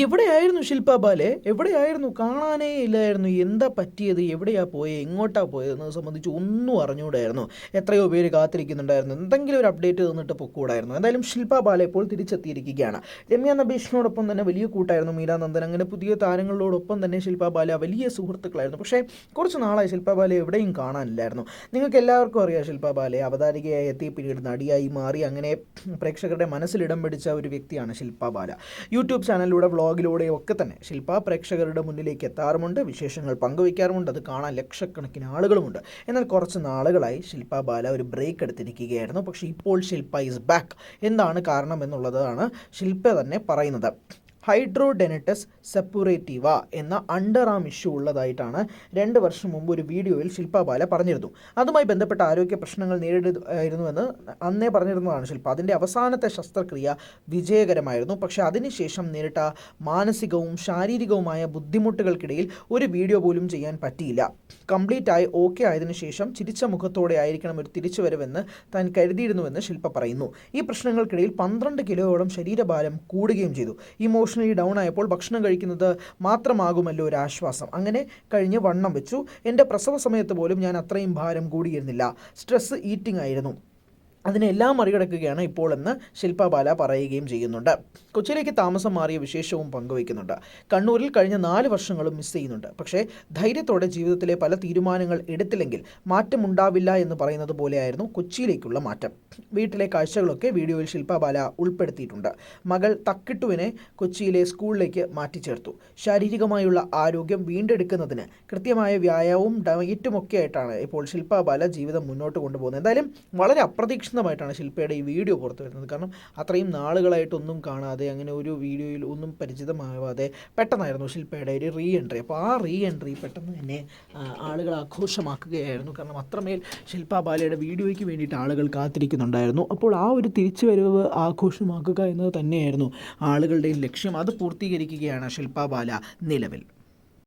എവിടെയായിരുന്നു ശില്പ ബാലെ? എവിടെയായിരുന്നു? കാണാനേ ഇല്ലായിരുന്നു. എന്താ പറ്റിയത്? എവിടെയാ പോയത് എങ്ങോട്ടാ പോയതെന്നത് സംബന്ധിച്ച് ഒന്നും അറിഞ്ഞുകൂടായിരുന്നു എത്രയോ പേര് കാത്തിരിക്കുന്നുണ്ടായിരുന്നു. എന്തെങ്കിലും ഒരു അപ്ഡേറ്റ് തന്നിട്ട് പൊക്കൂടായിരുന്നു. എന്തായാലും ശില്പ ബാലെ ഇപ്പോൾ തിരിച്ചെത്തിയിരിക്കുകയാണ്. രമ്യ നബീഷിനോടൊപ്പം തന്നെ വലിയ കൂട്ടായിരുന്നു മീരാനന്ദൻ അങ്ങനെ പുതിയ താരങ്ങളോടൊപ്പം തന്നെ ശില്പ ബാല വലിയ സുഹൃത്തുക്കളായിരുന്നു. പക്ഷേ കുറച്ച് നാളായി ശില്പ ബാലെ എവിടെയും കാണാനില്ലായിരുന്നു. നിങ്ങൾക്ക് എല്ലാവർക്കും അറിയാം ശില്പ ബാലെ അവതാരികയായി എത്തി പിന്നീട് നടിയായി മാറി. അങ്ങനെ പ്രേക്ഷകരുടെ മനസ്സിലിടം പിടിച്ച ഒരു വ്യക്തിയാണ് ശില്പ ബാല. യൂട്യൂബ് ചാനലിലൂടെ വ്ളോഗിലൂടെയും ഒക്കെ തന്നെ ശില്പ പ്രേക്ഷകരുടെ മുന്നിലേക്ക് എത്താറുമുണ്ട് വിശേഷങ്ങൾ പങ്കുവയ്ക്കാറുമുണ്ട് അത് കാണാൻ ലക്ഷക്കണക്കിന് ആളുകളുമുണ്ട്. എന്നാൽ കുറച്ച് നാളുകളായി ശില്പ ബാല ഒരു ബ്രേക്ക് എടുത്തിരിക്കുകയായിരുന്നു. പക്ഷേ ഇപ്പോൾ ശില്പ ഇസ് ബാക്ക് എന്താണ് കാരണം എന്നുള്ളതാണ് ശില്പ തന്നെ പറയുന്നത്. ഹൈഡ്രോഡെനറ്റസ് സെപ്പുറേറ്റീവ എന്ന അണ്ടർ ആം ഇഷ്യൂ ഉള്ളതായിട്ടാണ് രണ്ട് വർഷം മുമ്പ് ഒരു വീഡിയോയിൽ ശില്പ ബാല പറഞ്ഞിരുന്നു. അതുമായി ബന്ധപ്പെട്ട ആരോഗ്യ പ്രശ്നങ്ങൾ നേരിടുമായിരുന്നുവെന്ന് അന്നേ പറഞ്ഞിരുന്നതാണ് ശില്പ. അതിന്റെ അവസാനത്തെ ശസ്ത്രക്രിയ വിജയകരമായിരുന്നു. പക്ഷേ അതിനുശേഷം നേരിട്ട മാനസികവും ശാരീരികവുമായ ബുദ്ധിമുട്ടുകൾക്കിടയിൽ ഒരു വീഡിയോ പോലും ചെയ്യാൻ പറ്റിയില്ല. കംപ്ലീറ്റ് ആയി ഓക്കെ ആയതിനു ശേഷം ചിരിച്ച മുഖത്തോടെ ആയിരിക്കണം ഒരു തിരിച്ചു തിരിച്ചുവരവെന്ന് താൻ കരുതിയിരുന്നുവെന്ന് ശില്പ പറയുന്നു. ഈ പ്രശ്നങ്ങൾക്കിടയിൽ പന്ത്രണ്ട് കിലോയോളം ശരീരഭാരം കൂടുകയും ചെയ്തു. ഇമോഷണലി ഡൗൺ ആയപ്പോൾ ഭക്ഷണം കഴിക്കുന്നത് മാത്രമാകുമല്ലോ ഒരു ആശ്വാസം. അങ്ങനെ കഴിഞ്ഞ് വണ്ണം വെച്ചു. എന്റെ പ്രസവ സമയത്ത് പോലും ഞാൻ അത്രയും ഭാരം കൂടിയിരുന്നില്ല. സ്ട്രെസ് ഈറ്റിംഗ് ആയിരുന്നു. അതിനെല്ലാം മറികടക്കുകയാണ് ഇപ്പോൾ എന്ന് ശില്പ ബാല പറയുകയും ചെയ്യുന്നുണ്ട്. കൊച്ചിയിലേക്ക് താമസം മാറിയ വിശേഷവും പങ്കുവയ്ക്കുന്നുണ്ട്. കണ്ണൂരിൽ കഴിഞ്ഞ നാല് വർഷങ്ങളും മിസ് ചെയ്യുന്നുണ്ട്. പക്ഷേ ധൈര്യത്തോടെ ജീവിതത്തിലെ പല തീരുമാനങ്ങൾ എടുത്തില്ലെങ്കിൽ മാറ്റമുണ്ടാവില്ല എന്ന് പറയുന്നത് പോലെയായിരുന്നു കൊച്ചിയിലേക്കുള്ള മാറ്റം. വീട്ടിലെ കാഴ്ചകളൊക്കെ വീഡിയോയിൽ ശില്പ ബാല ഉൾപ്പെടുത്തിയിട്ടുണ്ട്. മകൾ തക്കിട്ടുവിനെ കൊച്ചിയിലെ സ്കൂളിലേക്ക് മാറ്റിച്ചേർത്തു. ശാരീരികമായുള്ള ആരോഗ്യം വീണ്ടെടുക്കുന്നതിന് കൃത്യമായ വ്യായാമവും ഡയറ്റും ഒക്കെ ആയിട്ടാണ് ഇപ്പോൾ ശില്പ ബാല ജീവിതം മുന്നോട്ട് കൊണ്ടുപോകുന്നത്. എന്തായാലും വളരെ അപ്രതീക്ഷിതമായിട്ടാണ് ശില്പയുടെ ഈ വീഡിയോ പുറത്തു വരുന്നത്. കാരണം അത്രയും നാളുകളായിട്ടൊന്നും കാണാതെ അങ്ങനെ ഒരു വീഡിയോയിൽ ഒന്നും പരിചിതമാവാതെ പെട്ടെന്നായിരുന്നു ശില്പയുടെ ഒരു റീ എൻട്രി അപ്പോൾ ആ റീ എൻട്രി പെട്ടെന്ന് തന്നെ ആളുകൾ ആഘോഷമാക്കുകയായിരുന്നു. കാരണം അത്രമേൽ ശില്പ ബാലയുടെ വീഡിയോയ്ക്ക് വേണ്ടിയിട്ട് ആളുകൾ കാത്തിരിക്കുന്നുണ്ടായിരുന്നു. അപ്പോൾ ആ ഒരു തിരിച്ചുവരവ് ആഘോഷമാക്കുക എന്നത് തന്നെയായിരുന്നു ആളുകളുടെയും ലക്ഷ്യം. അത് പൂർത്തീകരിക്കുകയാണ് ശില്പ ബാല നിലവിൽ.